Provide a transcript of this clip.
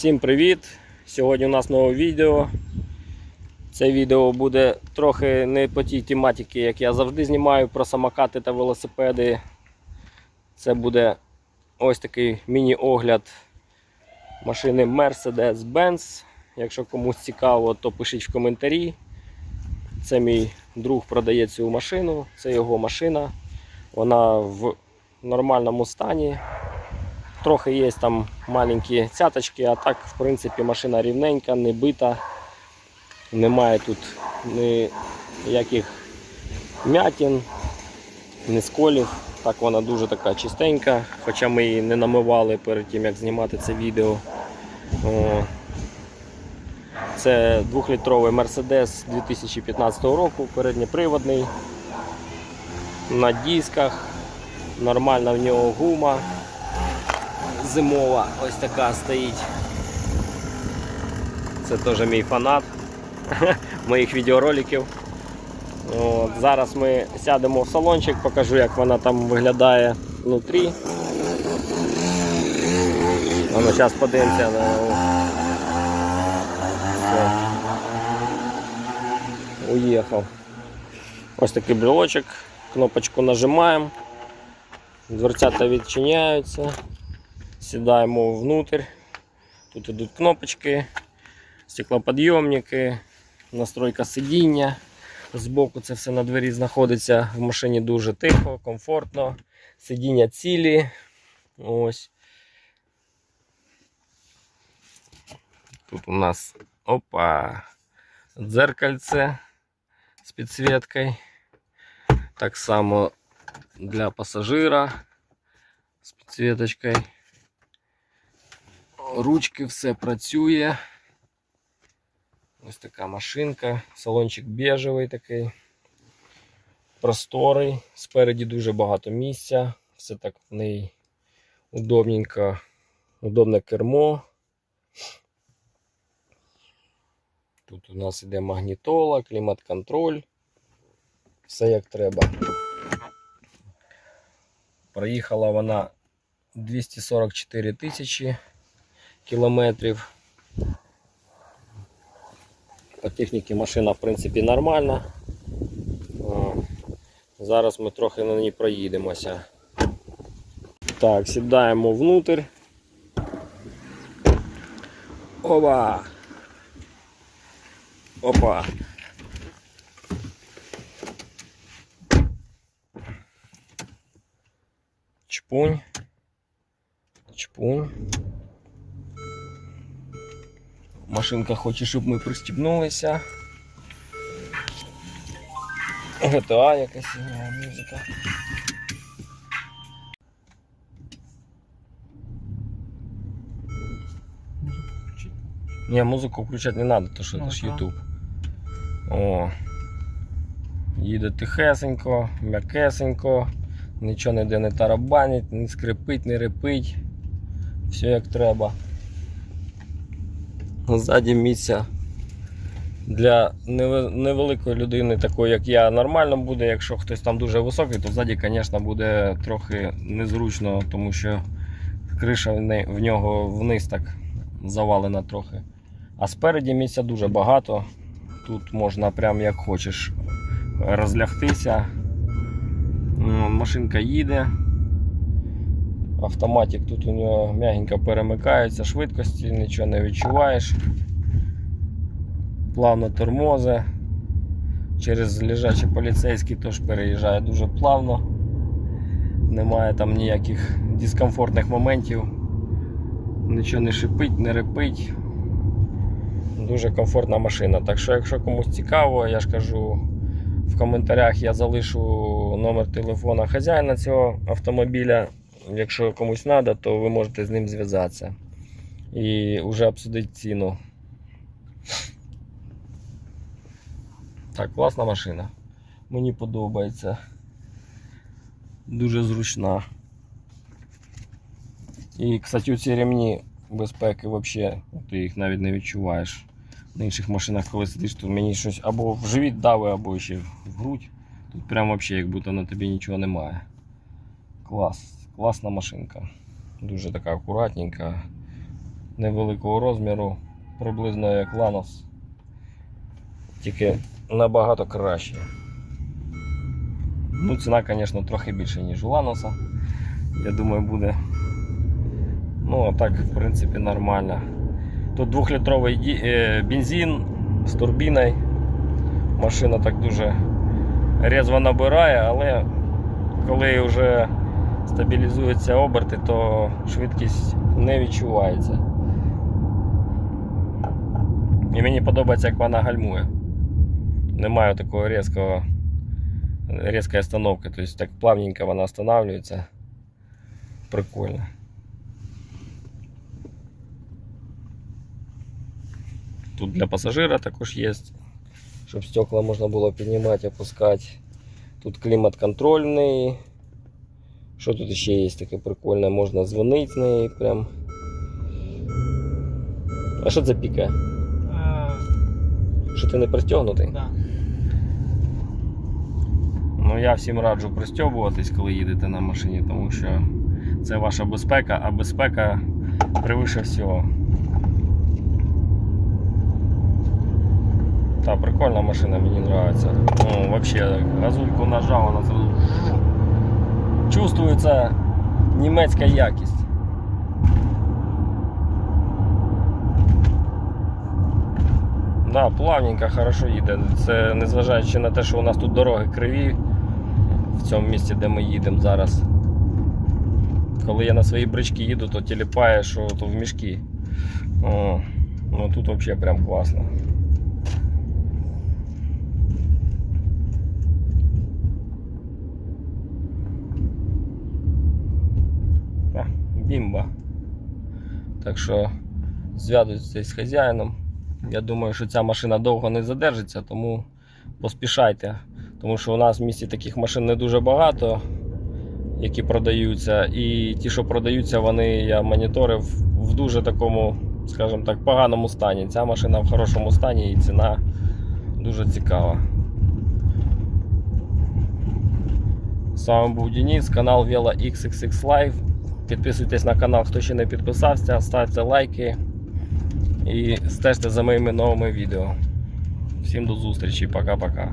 Всім привіт! Сьогодні у нас нове відео. Це відео буде трохи не по тій тематиці, як я завжди знімаю про самокати та велосипеди. Це буде ось такий міні-огляд машини Mercedes-Benz. Якщо комусь цікаво, то пишіть в коментарі. Це мій друг продає цю машину, це його машина. Вона в нормальному стані. Трохи є там маленькі цяточки, а так, в принципі, машина рівненька, не бита. Немає тут ніяких м'ятін, ні сколів. Так вона дуже така чистенька, хоча ми її не намивали перед тим, як знімати це відео. Це 2-літровий Mercedes 2015 року, передньоприводний, на дисках, нормальна в нього гума зимова ось така стоїть. Це теж мій фанат моїх відеороликів. От, зараз ми сядемо в салончик, покажу, як вона там виглядає внутрі. Ну, зараз подивимося на. Уїхав. Ось такий брелочок, кнопочку нажимаємо, дверцята відчиняються. Сідаємо внутрь. Тут йдуть кнопочки, стеклоподйомники, настройка сидіння. Збоку це все на двері знаходиться. В машині дуже тихо, комфортно. Сидіння цілі. Ось. Тут у нас опа, дзеркальце з підсвіткою. Так само для пасажира з підсвіточкою. Ручки все працює. Ось така машинка, салончик бежевий такий, просторий, спереді дуже багато місця, все так в неї удобненько, удобне кермо. Тут у нас іде магнітола, клімат-контроль, все як треба. Проїхала вона 244 тисячі кілометрів. По техніці машина в принципі нормальна. Зараз ми трохи на ній проїдемося. Так, сідаємо внутрь. Опа! Опа! Чпунь. Чпунь. Машинка хоче, щоб ми пристібнулися. GTA якась грає музика. Ні, музику включати не треба, то що це ж Ну. YouTube. О. Їде тихесенько, м'якесенько, нічого ніде не тарабанить, не скрипить, не репить. Все як треба. Ззаді місця для невеликої людини, такої як я, нормально буде. Якщо хтось там дуже високий, то ззаді, звісно, буде трохи незручно, тому що криша в нього вниз так завалена трохи. А спереді місця дуже багато. Тут можна прям як хочеш розлягтися. Машинка їде. Автоматик тут у нього м'ягенько перемикається, швидкості, нічого не відчуваєш. Плавно тормози. Через лежачий поліцейський теж переїжджає дуже плавно. Немає там ніяких дискомфортних моментів. Нічого не шипить, не репить. Дуже комфортна машина. Так що, якщо комусь цікаво, я ж кажу, в коментарях я залишу номер телефона хазяїна цього автомобіля. Якщо комусь треба, то ви можете з ним зв'язатися і вже обсудити ціну. Так, класна машина. Мені подобається. Дуже зручна. І, кстати, ці ремні безпеки взагалі, ти їх навіть не відчуваєш. На інших машинах, коли сидиш, то мені щось або в живіт дави, або ще в грудь. Тут прям взагалі як будто на тобі нічого немає. Клас, класна машинка. Дуже така акуратненька. невеликого розміру, приблизно як Ланос. Тільки набагато краще. Ну, ціна, звісно, трохи більше, ніж у Ланоса. Я думаю, буде. Ну, а так, в принципі, нормально. Тут 2-літровий е, бензин з турбіною. Машина так дуже різво набирає, але коли вже стабілізуються оберти, то швидкість не відчувається. І мені подобається, як вона гальмує. Немає такого різкого, різкої остановки, тобто так плавненько вона останавливається. Прикольно. Тут для пасажира також є, щоб стекла можна було піднімати, опускати. Тут клімат контрольний. Що тут ще є таке прикольне? Можна дзвонити з неї прям. А що це пікає? Е, Що ти не пристегнутий? да. Ну я всім раджу пристьобуватись, коли їдете на машині, тому що це ваша безпека, а безпека превише всього. Та прикольна машина, мені подобається. Ну, вообще, газульку нажав, вона зразу чувствується німецька якість. Да, плавненько, хорошо їде. Це незважаючи на те, що у нас тут дороги криві в цьому місці, де ми їдемо зараз. Коли я на свої брички їду, то тіліпає, що в мішки. О, ну тут взагалі прям класно. А, бімба. Так що зв'язуйтесь з хазяїном. Я думаю, що ця машина довго не задержиться, тому поспішайте. Тому що у нас в місті таких машин не дуже багато, які продаються. І ті, що продаються, вони я моніторив в дуже такому, скажімо так, поганому стані. Ця машина в хорошому стані і ціна дуже цікава. З вами був Денис, канал Velo XXX Live. Підписуйтесь на канал, хто ще не підписався, ставте лайки і стежте за моїми новими відео. Всім до зустрічі, пока-пока.